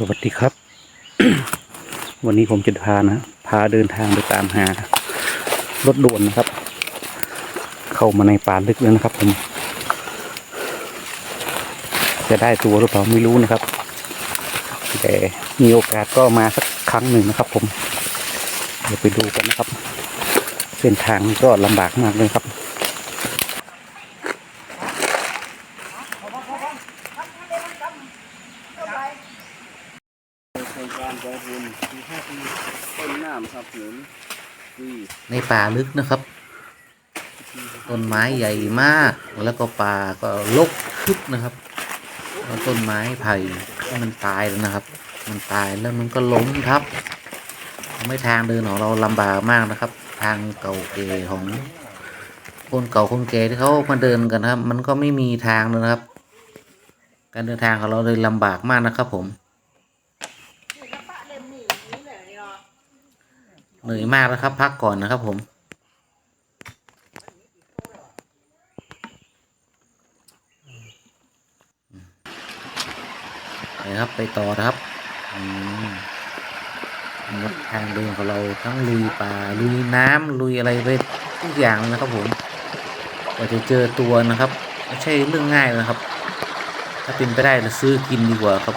สวัสดีครับ วันนี้ผมจะพานะพาเดินทางไปตามหา รถด่วนนะครับ เข้ามาในป่าลึกแล้วนะครับ ผม จะได้ตัวหรือเปล่าไม่รู้นะครับ แต่มีโอกาสก็มาสักครั้งหนึ่งนะครับ ผม เดี๋ยวไปดูกันนะครับ เส้นทางก็ลำบากมากเลยครับ ครงการกองทุนมีห้าปีต้นน้ำครับหนุนที่ในป่าลึกนะครับ ต้นไม้ใหญ่มากแล้วก็ป่าก็รกทึบนะครับแล้วต้นไม้ไผ่มันตายแล้วนะครับ มันตายแล้วมันก็ล้มทับทำให้ทางเดินของเราลำบากมากนะครับ ทางเก่าเก่ของคนเก่าคนแก่ที่เขามาเดินกันนะครับ มันก็ไม่มีทางเลยนะครับ การเดินทางของเราเลยลำบากมากนะครับผม เหนื่อยมากนะครับ พักก่อนนะครับผมไปครับไปต่อนะครับมรถทางเดินของเราทั้งลุยป่าลุยน้ำลุยอะไรไปทุกอย่างนะครับผมกว่าจะเจอตัวนะครับไม่ใช่เรื่องง่ายนะครับ ถ้าเป็นไปได้เราซื้อกินดีกว่าครับ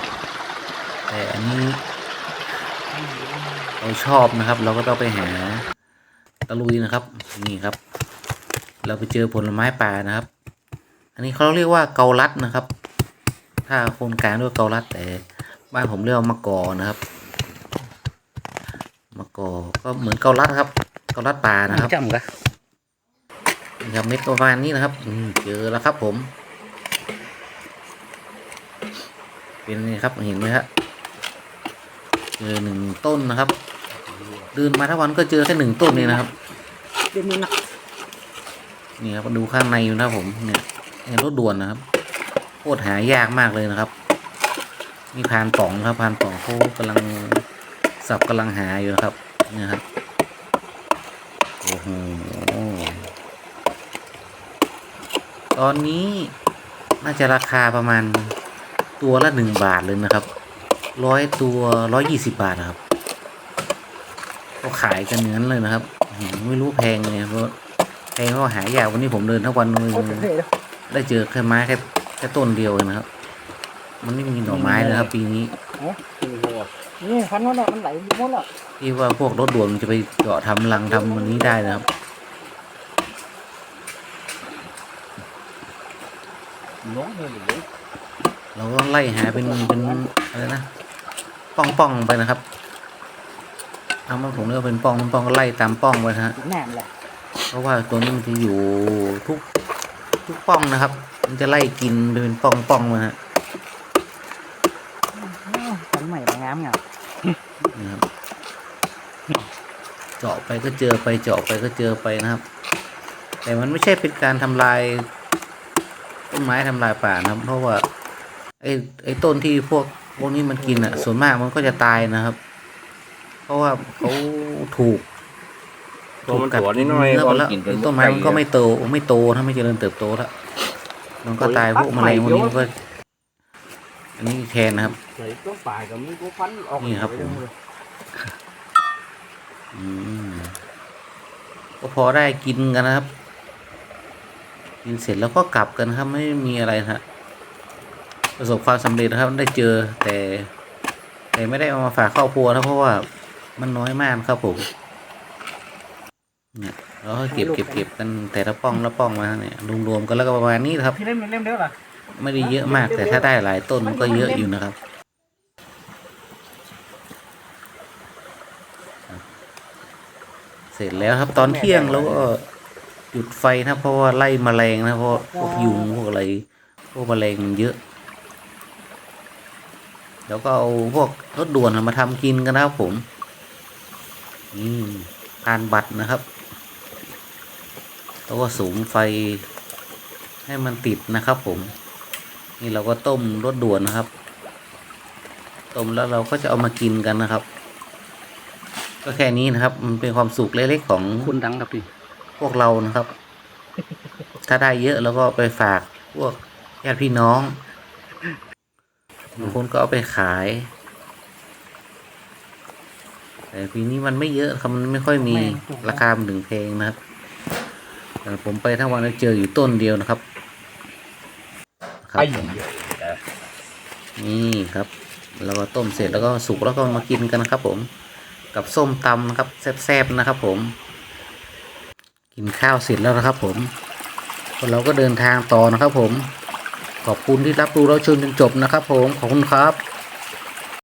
แต่อันนี้ เราชอบนะครับ เราก็ต้องไปหาตะลุยนะครับ นี่ครับ เราไปเจอผลไม้ป่านะครับ อันนี้เขาเรียกว่าเกาลัดนะครับ ถ้าคนกลางเรียกว่าเกาลัดแต่บ้านผมเรียกว่ามะกอนะครับมะกอก็เหมือนเกาลัดครับ เกาลัดป่านะครับจำกะนี่ครับเม็ดประมาณนี้นะครับอืมเจอแล้วครับผม เป็นไงครับเห็นไหมครับเจอหนึ่งต้นนะครับ เดินมาทั้งวันก็เจอแค่หนึ่งต้นนี่นะครับเดี๋ยวนี้นะนี่ครับดูข้างในอยู่นะครับผมเนี่ยเนี่ยรถด่วนนะครับโคตรหายากมากเลยนะครับมีพรานป่องนะครับพรานป่องเขากำลังสับกำลังหาอยู่นะครับเนี่ยครับโอ้โหตอนนี้น่าจะราคาประมาณตัวละหนึ่งบาทเลยนะครับร้อยตัวร้อยยี่สิบบาทนะครับเขาขายกันเนื้อนเลยนะครับอื้อหือไม่รู้แพงเลยเพราะแพงก็หายากวันนี้ผมเดินทั้งวันเลยได้เจอแค่ไม้แค่แค่ต้นเดียวเองนะครับ มันไม่มีหน่อไม้เลยครับ ปีนี้คือหัวนี่พันนั่นแหละมันไหลหมดและที่ว่าพวกรถด่วนมันจะไปเจาะทำรังทำมันนี้ได้นะครับน้องเลยหรือเราก็ไล่หาเป็นเป็นอะไรนะป้องป้องๆไปนะครับ เอามาผมเรียกว่าเป็นป้องเป็นป้องก็ไล่ตามป้องไปนะฮะแหนมแหละเพราะว่าตัวนี้มันจะอยู่ทุกทุกป้องนะครับ มันจะไล่กินไปเป็นป้องป้องๆมาฮะพันใหม่งามเงานะครับเจาะไปก็เจอไปเจาะไปก็เจอไปนะครับ แต่มันไม่ใช่เป็นการทำลายต้นไม้ทำลายป่านะครับ เพราะว่าไอ้ไอ้ต้นที่พวกพวกนี้มันกินอะ ส่วนมากมันก็จะตายนะครับ เพราะว่าเขาถูกตัวมันตัวนิดหน่อยเนื้อก่หมอนดแล้วกินไอ้ต้นไม้มันก็ไม่โตไม่โตถ้าไม่เจริญเติบโตแล้วมันก็ตายพวกแมลงพวกนี้มันก็อันนี้แทนนะครับใส่ต้องป่ายกับมีกูฟันออกนี่ครับผมอืมก็พอได้กินกันนะครับ กินเสร็จแล้วก็กลับกันครับไม่มีอะไรนะฮะประสบความสำเร็จนะครับได้เจอแต่ แต่ไม่ได้เอามาฝากครอบครัวนะเพราะว่า มันน้อยมากครับผมเนี่ยเราก็เก็บเก็บเก็บกันแต่ละป้องละป้องมาเนี่ยรวมๆกันแล้วก็ประมาณนี้นะครับ พี่เล่มเล่มเดียวล่ะไม่ได้เยอะมากแต่ถ้าได้หลายต้นมันก็เยอะอยู่นะครับเสร็จแล้วครับตอนเที่ยงแล้วก็จุดไฟนะเพราะว่าไล่แมลงนะเพราะพวกยุงพวกอะไรพวกแมลงมันเยอะ แล้วก็เอาพวกรถด่วนมาทำกินกันนะครับผม นี่ทานบัตรนะครับแล้วก็สูงไฟให้มันติดนะครับ ผม นี่เราก็ต้มรสด่วนนะครับ ต้มแล้วเราก็จะเอามากินกันนะครับ ก็แค่นี้นะครับ มันเป็นความสุขเล็กๆของคุณดังครับพี่พวกเรานะครับ ถ้าได้เยอะแล้วก็ไปฝากพวกญาติพี่น้องบางคนก็เอาไปขาย แต่ปีนี้มันไม่เยอะครับมันไม่ค่อยมีราคามันถึงแพงนะครับแต่ผมไปทั้งวันแล้วเจออยู่ต้นเดียวนะครับครับผมนี่ครับแล้วก็ต้มเสร็จแล้วก็สุกแล้วก็มากินกันนะครับ ผม กับส้มตำนะครับแซ่บๆนะครับ ผม กินข้าวเสร็จแล้วนะครับ ผมเราก็เดินทางต่อนะครับ ผม ขอบคุณที่รับดูเราชมจนจบนะครับ ผมขอบคุณครับ